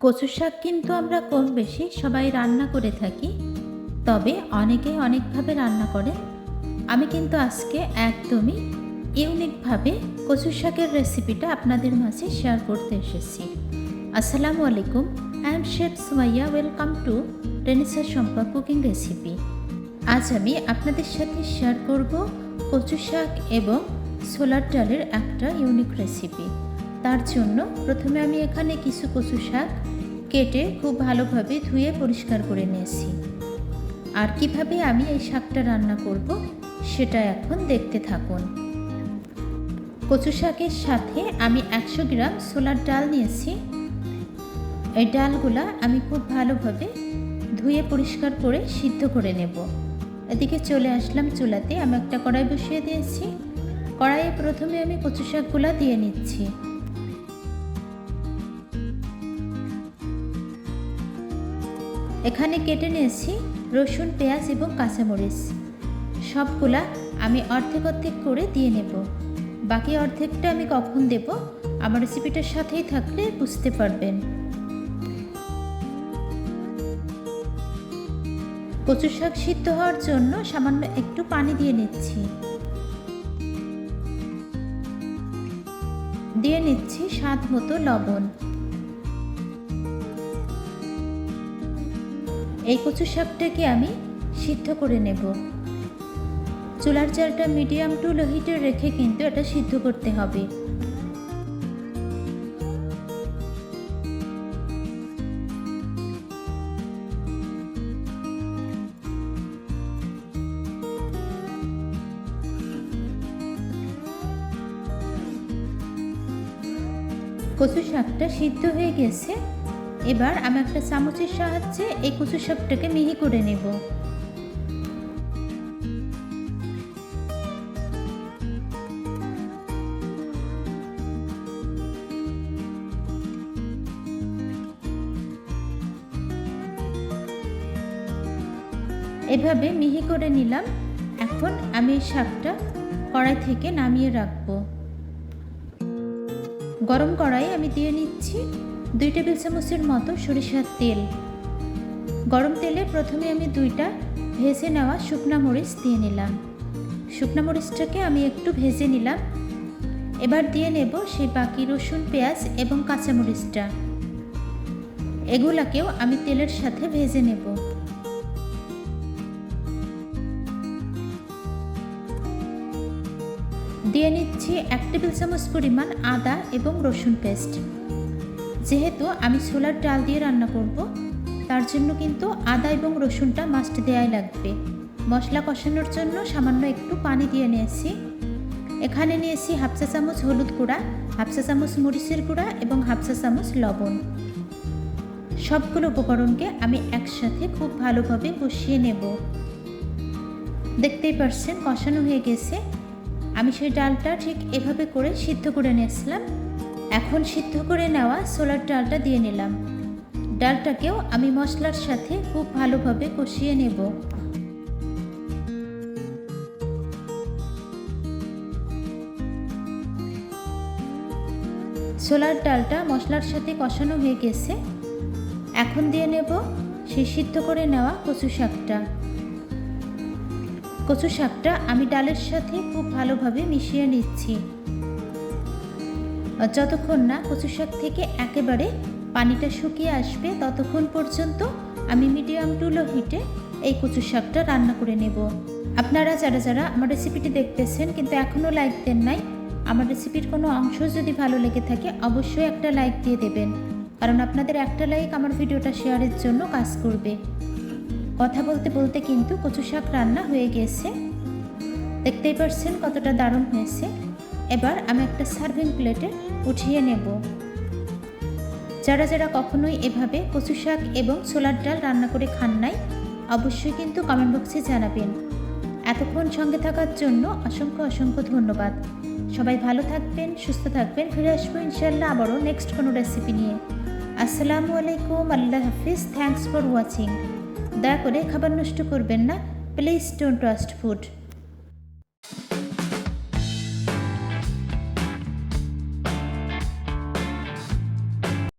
কচু শাক কিন্তু আমরা কম বেশি সবাই রান্না করে থাকি, তবে অনেকে অনেকভাবে রান্না করে। আমি কিন্তু আজকে একদমই ইউনিকভাবে কচু শাকের রেসিপিটা আপনাদের মাঝে শেয়ার করতে এসেছি। আসসালামু আলাইকুম I am chef Sumaiya welcome to Renisa Sampa cooking recipe আজ আমি আপনাদের সাথে শেয়ার করব কচু শাক এবং ছোলার ডালের একটা ইউনিক রেসিপি তার জন্য প্রথমে আমি এখানে কিছু কচু শাক কেটে খুব ভালোভাবে ধুয়ে পরিষ্কার করে নিয়েছি। আর কীভাবে আমি এই শাকটা রান্না করব সেটা এখন দেখতে থাকুন। কচু শাকের সাথে আমি একশো গ্রাম ছোলার ডাল নিয়েছি। এই ডালগুলা আমি খুব ভালোভাবে ধুয়ে পরিষ্কার করে সিদ্ধ করে নেব। এদিকে চলে আসলাম চুলাতে, আমি একটা কড়াই বসিয়ে দিয়েছি। কড়াইয়ে প্রথমে আমি কচু শাকগুলা দিয়ে নিচ্ছি। এখানে কেটে নিয়েছি রসুন, পেঁয়াজ এবং কাঁচামরিচ। সবগুলা আমি অর্ধেক অর্ধেক করে দিয়ে নেব। বাকি অর্ধেকটা আমি কখন দেব, আমার রেসিপিটার সাথেই থাকলে বুঝতে পারবেন। কচু শাক সিদ্ধ হওয়ার জন্য সামান্য একটু পানি দিয়ে নিচ্ছি। দিয়ে নিচ্ছি স্বাদ মতো লবণ। এই কচু শাকটাকে আমি সিদ্ধ করে নেব। চুলার চালটা মিডিয়াম টু লো হিটে রেখে কিন্তু এটা সিদ্ধ করতে হবে। কচু শাকটা সিদ্ধ হয়ে গেছে। এবার আমি একটা চামচের সাহায্যে এই কচু শাকটাকে মিহি করে নেব। এভাবে মিহি করে নিলাম। এখন আমি এই শাকটা কড়াই থেকে নামিয়ে রাখব। গরম কড়াই আমি দিয়ে নিচ্ছি দুই টেবিল চামচের মতো সরিষার তেল। গরম তেলে প্রথমে আমি দুইটা ভেজে নেওয়া শুকনা মরিচ দিয়ে নিলাম। শুকনা মরিচটাকে আমি একটু ভেজে নিলাম। এবার দিয়ে নেব সেই বাকি রসুন, পেঁয়াজ এবং কাঁচামরিচটা এগুলাকেও আমি তেলের সাথে ভেজে নেব। দিয়ে নিচ্ছি এক টেবিল চামচ পরিমাণ আদা এবং রসুন পেস্ট। যেহেতু আমি ছোলার ডাল দিয়ে রান্না করব, তার জন্য কিন্তু আদা এবং রসুনটা মাস্ট দেওয়াই লাগবে। মশলা কষানোর জন্য সামান্য একটু পানি দিয়ে নিয়েছি। এখানে নিয়েছি হাফসা চামচ হলুদ গুঁড়া হাফসা চামচ মরিচের গুঁড়া এবং হাফসা চামচ লবণ। সবগুলো উপকরণকে আমি একসাথে খুব ভালোভাবে কষিয়ে নেব। দেখতেই পারছেন কষানো হয়ে গেছে। আমি সেই ডালটা ঠিক এভাবে করে সিদ্ধ করে নিয়েছিলাম। এখন সিদ্ধ করে নেওয়া সোলার ডালটা দিয়ে নিলাম। ডালটাকেও আমি মশলার সাথে খুব ভালোভাবে কষিয়ে নেব। ছোলার ডালটা মশলার সাথে কষানো হয়ে গেছে। এখন দিয়ে নেব সেই সিদ্ধ করে নেওয়া কচু শাকটা। কচু শাকটা আমি ডালের সাথে খুব ভালোভাবে মিশিয়ে নিচ্ছি। যতক্ষণ না কচু শাক থেকে একেবারে পানিটা শুকিয়ে আসবে, ততক্ষণ পর্যন্ত আমি মিডিয়াম টু লো হিটে এই কচু শাকটা রান্না করে নেব। আপনারা যারা যারা আমার রেসিপিটি দেখতেছেন কিন্তু এখনও লাইক দেন নাই, আমার রেসিপির কোনো অংশ যদি ভালো লেগে থাকে, অবশ্যই একটা লাইক দিয়ে দেবেন। কারণ আপনাদের একটা লাইক আমার ভিডিওটা শেয়ারের জন্য কাজ করবে। কথা বলতে বলতে কিন্তু কচু শাক রান্না হয়ে গেছে। দেখতেই পারছেন কতটা দারুণ হয়েছে। এবার আমি একটা সার্ভিং প্লেটে উঠিয়ে নেব। যারা যারা কখনোই এভাবে কচু শাক এবং ছোলার ডাল রান্না করে খান নাই, অবশ্যই কিন্তু কমেন্ট বক্সে জানাবেন। এতক্ষণ সঙ্গে থাকার জন্য অসংখ্য অসংখ্য ধন্যবাদ। সবাই ভালো থাকবেন, সুস্থ থাকবেন, ফিরে আসব ইনশাল্লাহ আবারও নেক্সট কোনো রেসিপি নিয়ে। আসসালামু আলাইকুম, আল্লাহ হাফিজ থ্যাংকস ফর ওয়াচিং দয়া করে খাবার নষ্ট করবেন না প্লিজ ডোন্ট ওয়াস্ট ফুড